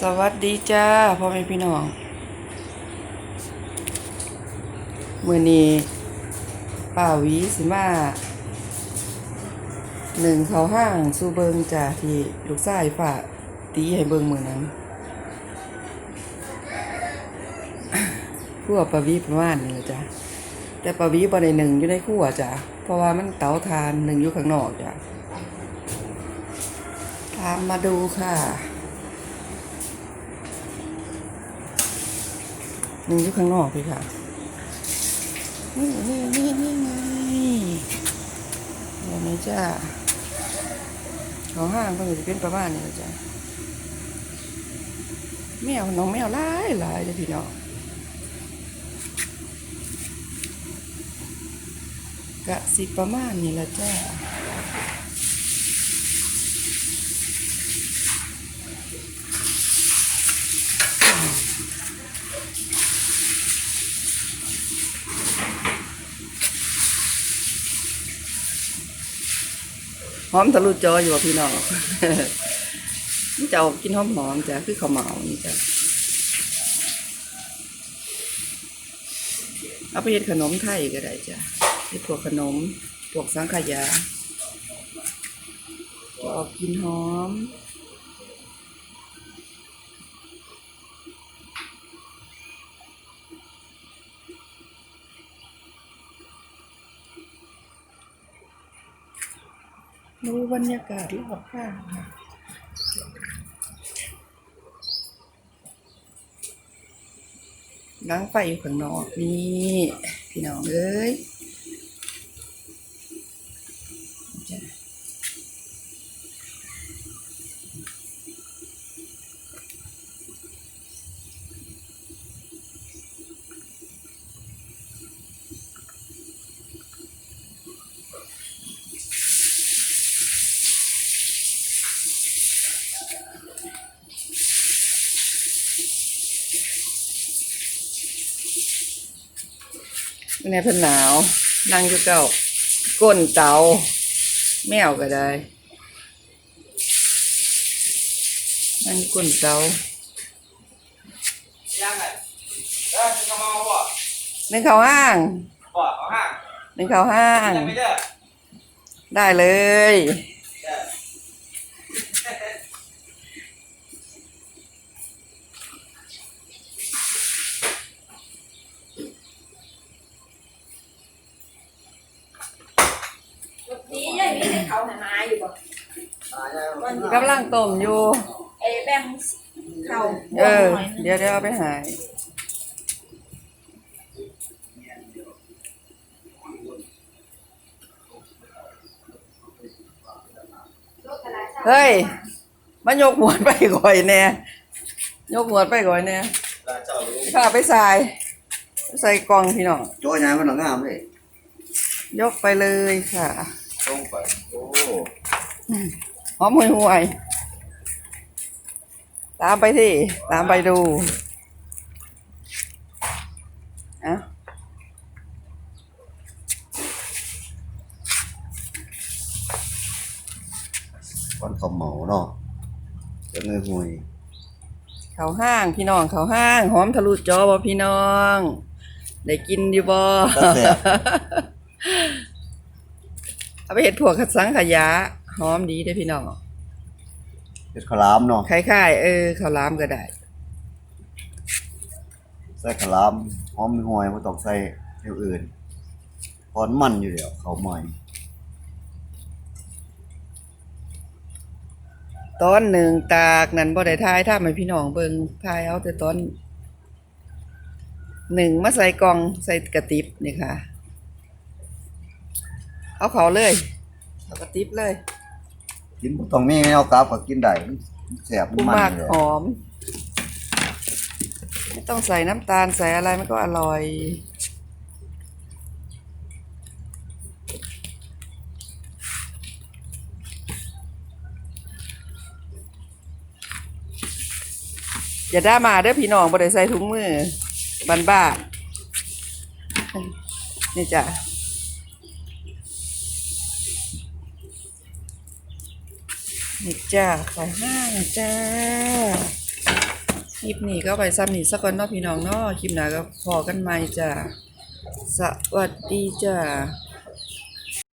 สวัสดีจ้าพ่อแม่พี่น้องมือนี้ป้าวีสิมาหนึ่งเขาห้างสู่เบิงจ้าที่ลูกชายฝ่าตีให้เบิงมือนั้นพวกปาวีประมาณนี้ละจ้ะแต่ปาวีบ่ได้หนึ่งอยู่ในครัวจ้ะเพราะว่ามันเตาทานหนึ่งอยู่ข้างนอกจ้ะตามมาดูค่ะ หนึ่งอยู่ข้างนอกพี่ค่ะ นี่นี่นี่นี่ไงเดี๋ยวนี้จ้าของห้างก็จะเป็นประมาณนี้แหละจ้ะแมวน้องแมวหลายหลายเลยพี่น้องกะสิประมาณนี้ละจ้า หอมทะลุจออยู่พี่น้องนี่จะเอากินหอมหอมจ้ะคือข้าวเหมานี่จ้ะเอาไปเห็ดขนมไทยก็ได้จ้ะเห็ดพวกขนมพวกสังขยาจะออกกินหอม ดูบรรยากาศรอบข้างค่ะล้างไฟอยู่ข้างนอกนี่พี่น้องเอ้ย เป็นไงเพิ่นหนาว นั่งอยู่เก้าก้นเตาแมวก็ได้ นั่งอยู่ก้นเตายังไงเออจะมาบ่หนึ่งเขาห้างบ่เอาห้างหนึ่งเขาห้างยังไม่เด้อได้เลย กำลังต้มอยู่ ไอ้แบ่งเขาเออหน่อยเดี๋ยวเดี๋ยวเอาไปหายเฮ้ยมายกหัวไปก่อยแน่ยกหัวไปก่อยแน่เจ้ารู้ข้าไปใส่ใส่กล่องพี่น้องโจ้ยายมันหนังงามเลยยกไปเลยค่ะ ตรงไป โอ้ หอมห่วยห่วยๆตามไปที่ตามไปดูอะวันเขาเหมาเนาะจะเงยหวยเขาห้างพี่น้องเขาห้างหอมทะลุจอบ่พี่น้อง ได้กินอยู่บ่ตาแสบเอาไปเห็ดถั่วขัดสังขยะ หอมดีเด้อพี่น้องเป็นขาวหลามเนาะคล้ายๆเออข้าวหลามก็ได้ ใส่ขาวหลามหอมหวยไม่ต้องใส่อย่างอื่นพอนมันอยู่เดียวเขาใหม่ตอนหนึ่งตากนั่นบ่ได้ทายถ้าให้พี่น้องเบิ่งทายเอาแต่ตอนหนึ่งมาใส่กล่องใส่กระติบนี่ค่ะ เอาเขาเลย เอากระติบเลย กินบ่ต้องมีเอากราบก็กินได้มันแสบผู้มันมากเลยหอม ไม่ต้องใส่น้ำตาลใส่อะไรมันก็อร่อย อย่าได้มาเด้อพี่น้องบ่ได้ใส่ถุงมือบันบ้านี่จ้ะ นี่จ้าขอห้างจ้าลิปนี้ก็ไปซ้ำนี่สักก่อนนอพี่น้องเนาะคลิปหน้าก็พอกันใหม่จ้าสวัสดีจ้า